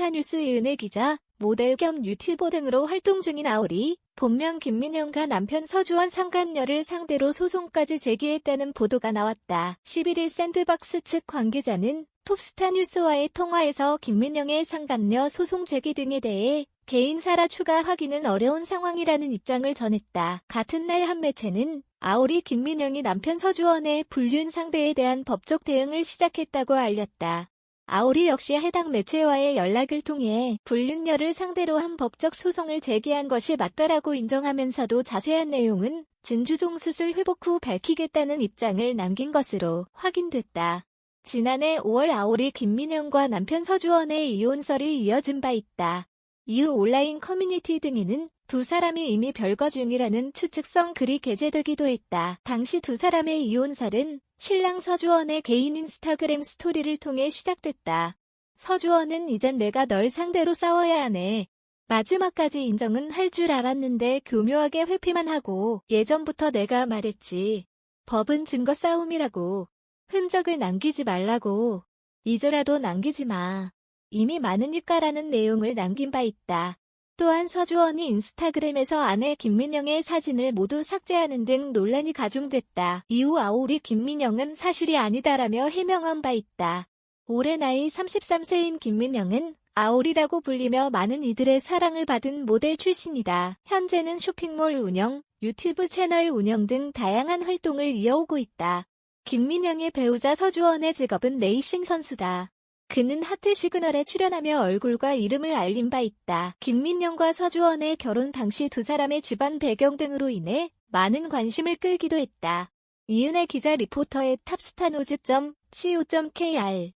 톱스타 뉴스 이은혜 기자, 모델 겸 유튜버 등으로 활동 중인 아오리, 본명 김민영과 남편 서주원 상간녀를 상대로 소송까지 제기했다는 보도가 나왔다. 11일 샌드박스 측 관계자는 톱스타 뉴스와의 통화에서 김민영의 상간녀 소송 제기 등에 대해 개인 사라 추가 확인은 어려운 상황이라는 입장을 전했다. 같은 날 한 매체는 아오리 김민영이 남편 서주원의 불륜 상대에 대한 법적 대응을 시작했다고 알렸다. 아오리 역시 해당 매체와의 연락을 통해 불륜녀를 상대로 한 법적 소송을 제기한 것이 맞다라고 인정하면서도 자세한 내용은 진주종 수술 회복 후 밝히겠다는 입장을 남긴 것으로 확인됐다. 지난해 5월 아오리 김민영과 남편 서주원의 이혼설이 이어진 바 있다. 이후 온라인 커뮤니티 등에는 두 사람이 이미 별거 중이라는 추측성 글이 게재되기도 했다. 당시 두 사람의 이혼설은 신랑 서주원의 개인 인스타그램 스토리를 통해 시작됐다. 서주원은 이젠 내가 널 상대로 싸워야 하네. 마지막까지 인정은 할 줄 알았는데 교묘하게 회피만 하고 예전부터 내가 말했지. 법은 증거 싸움이라고. 흔적을 남기지 말라고. 이제라도 남기지 마. 이미 많으니까라는 내용을 남긴 바 있다. 또한 서주원이 인스타그램에서 아내 김민영의 사진을 모두 삭제하는 등 논란이 가중됐다. 이후 아오리 김민영은 사실이 아니다라며 해명한 바 있다. 올해 나이 33세인 김민영은 아오리라고 불리며 많은 이들의 사랑을 받은 모델 출신이다. 현재는 쇼핑몰 운영, 유튜브 채널 운영 등 다양한 활동을 이어오고 있다. 김민영의 배우자 서주원의 직업은 레이싱 선수다. 그는 하트 시그널에 출연하며 얼굴과 이름을 알린 바 있다. 김민영과 서주원의 결혼 당시 두 사람의 집안 배경 등으로 인해 많은 관심을 끌기도 했다. 이은혜 기자 리포터의 탑스타노즈.co.kr